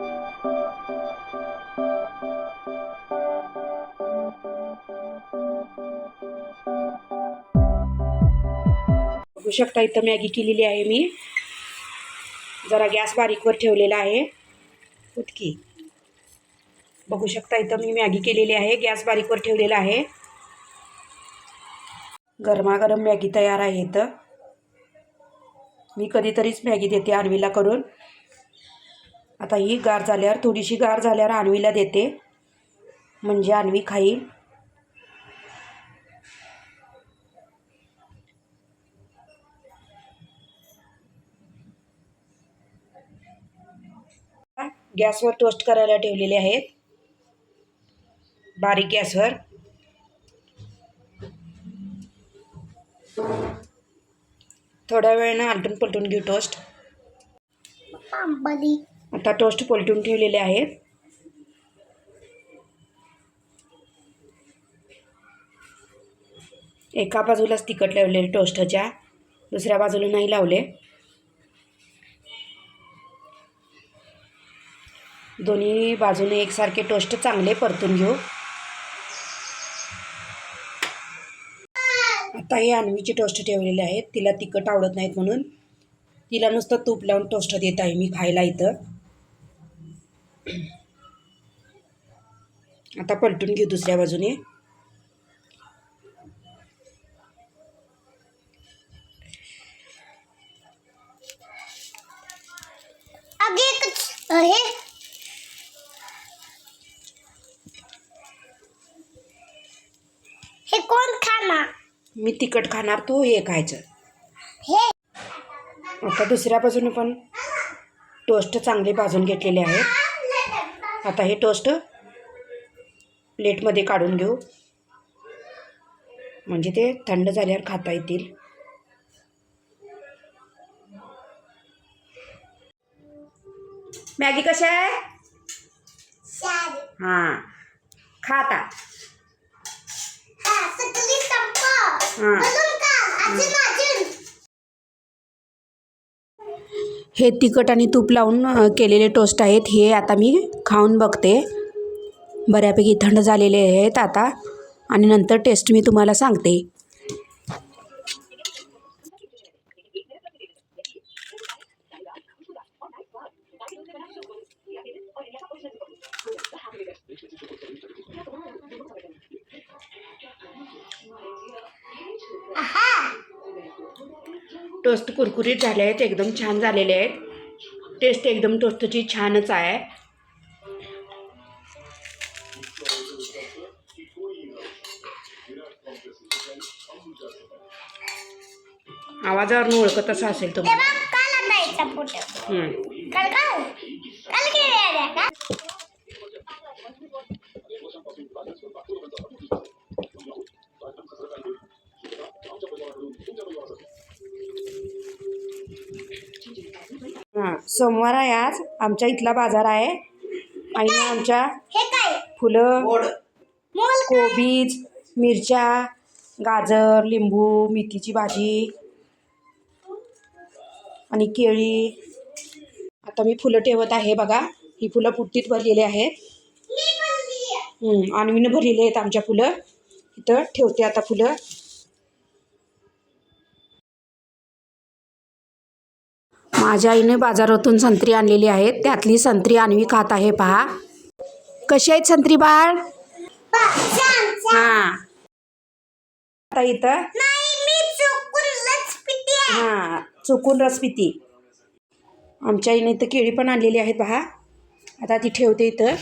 बघू शकता इथं मॅगी केलेली आहे मी. जरा गॅस बारीकवर ठेवलेला आहे. उतकी. बघू शकता इथं मी मॅगी केलेली आहे. गॅस बारीकवर ठेवलेला आहे. गरमागरम मॅगी तयार आहे इथं. मी कधीतरीच मॅगी देते आरवीला करून. आता ही गार झाल्यावर थोडीशी गार झाल्यावर आणवीला देते. म्हणजे आणवी खाईल. गॅसवर टोस्ट करायला ठेवलेले आहेत. बारीक गॅसवर. थोड्या वेळानं आलटून पलटून घेऊ टोस्ट. आता टोस्ट पलटून ठेवलेले आहेत. एका बाजूलाच तिखट लावलेले टोस्टच्या दुसऱ्या बाजूला नाही लावले. दोन्ही बाजूने एकसारखे टोस्ट चांगले परतून घेऊ. आता हे आणवीची टोस्ट ठेवलेले आहेत. तिला तिखट आवडत नाहीत म्हणून. तिला नुसतं तूप लावून टोस्ट देत आहे मी खायला इथं. आता पलटून घेऊ दुसऱ्या बाजूने. हे. कोण खाना मी तिखट खाणार तू हे खायचं. आता दुसऱ्या बाजूने पण टोस्ट चांगले भाजून घेतलेले आहेत. आता हे टोस्ट प्लेटमध्ये काढून घेऊ. म्हणजे ते थंड झाल्यावर खाता येतील. मॅगी कशा आहे? हां. खाता हा तिखट आणि तूप लावून केलेले टोस्ट आहेत. हे आता मी खाऊन बघते. बऱ्यापैकी थंड झालेले आहेत आता. आणि नंतर टेस्ट मी तुम्हाला सांगते. टोस्ट कुरकुरीत झाले आहेत एकदम छान झालेले आहेत. टेस्ट एकदम टोस्टची छानच आहे. आवाजावरून ओळखत असं असेल हां सोमवार आहे आज. आमच्या इथला बाजार आहे. आणि आमच्या फुलं कोबीज मिरच्या गाजर लिंबू मेथीची भाजी आणि केळी. आता मी फुलं ठेवत आहे बघा. ही फुलं पुट्टीत भरलेली आहेत. आणवीनं भरलेली आहेत आमच्या फुलं. इथं ठेवते आता फुलं. माझ्या आईने बाजारातून संत्री आणलेली आहेत. त्यातली संत्री आणवी खात आहे पहा. कशी आहेत संत्री बाळ? हां. आता इथं? नाही मी चुकून लच पिते हां चुकून रस पिती आमच्या आईने इथं केळी पण आणलेली आहेत पहा आता ती ठेवते इथं.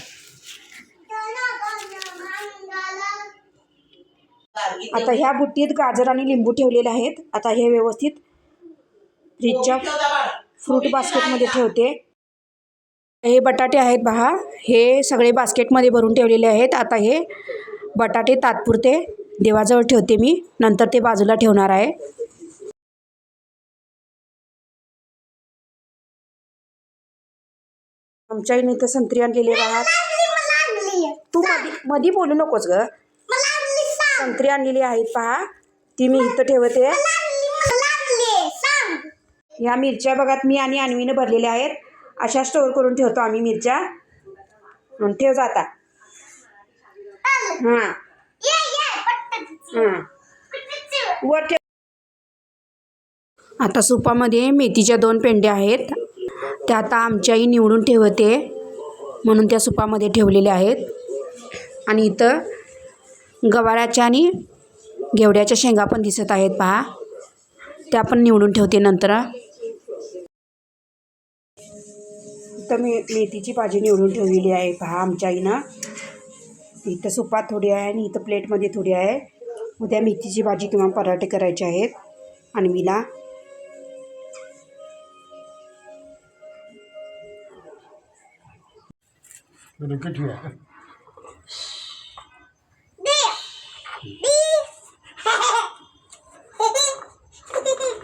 आता ह्या बुट्टीत गाजर आणि लिंबू ठेवलेले आहेत. आता हे व्यवस्थित फ्रीजच्या फ्रूट बास्केटमध्ये ठेवते. हे बटाटे आहेत पहा हे सगळे बास्केटमध्ये भरून ठेवलेले आहेत. आता हे बटाटे तात्पुरते देवाजवळ ठेवते मी. नंतर ते बाजूला ठेवणार आहे. आमच्या आईने इथं संत्री आणलेली आहे पहा मला आणली तू मधी मधी बोलू नकोस ग. संत्री आणलेली आहेत पहा. ती मी इथं ठेवते. ह्या मिरच्या बघात मी आणि आणवीनं भरलेल्या आहेत. अशा स्टोअर करून ठेवतो आम्ही मिरच्या. ठेव जाता हां. हां. वर ठेव. आता सुपामध्ये मेथीच्या दोन पेंड्या आहेत. त्या आता आमच्याही निवडून ठेवते. म्हणून त्या सुपामध्ये ठेवलेल्या आहेत. आणि इथं गवाराच्या आणि घेवड्याच्या शेंगा पण दिसत आहेत पहा. त्या पण निवडून ठेवते नंतर. इथं मे मेथीची भाजी निवडून ठेवलेली आहे. पहा आमच्या आईनं. इथं सुपात थोडी आहे आणि इथं प्लेटमध्ये थोडी आहे. उद्या मेथीची भाजी किंवा पराठे करायचे आहेत. आणि मीला. डोकं ठेवूया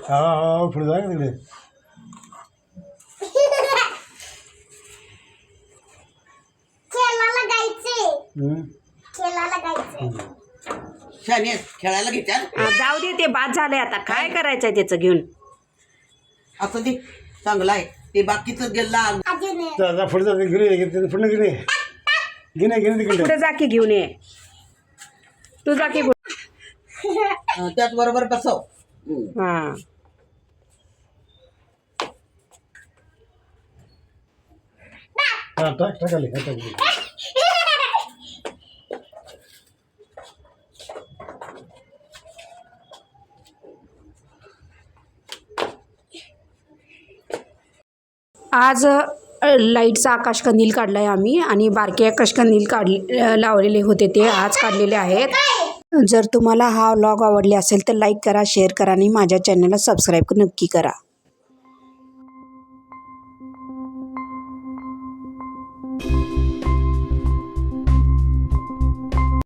हा हा पुढे जा तिकडे खेळायला गायचे हम्म. खेळायला गायचे शाने खेळायला जाऊ दे ते बाद झालंय आता. काय करायचं आहे त्याचं घेऊन? असं ते चांगलं आहे. ते बाकीचं गेला. जा पुढे जा ते गिरे पुढे गिरे गिने गिने तिकडे. पुढे जा की घेऊन ये. तू जा की बरोबर बसव. हां. हा टाक टाक आले हा, टाक आज अ, लाईटचा आकाशकंदील काढला आहे आम्ही आणि बारके आकाशकंदील काढले लावलेले होते ते आज काढलेले आहेत. जर तुम्हाला हा व्लॉग आवडले असेल तर लाईक करा शेअर करा आणि माझ्या चॅनलला सबस्क्राईब नक्की करा.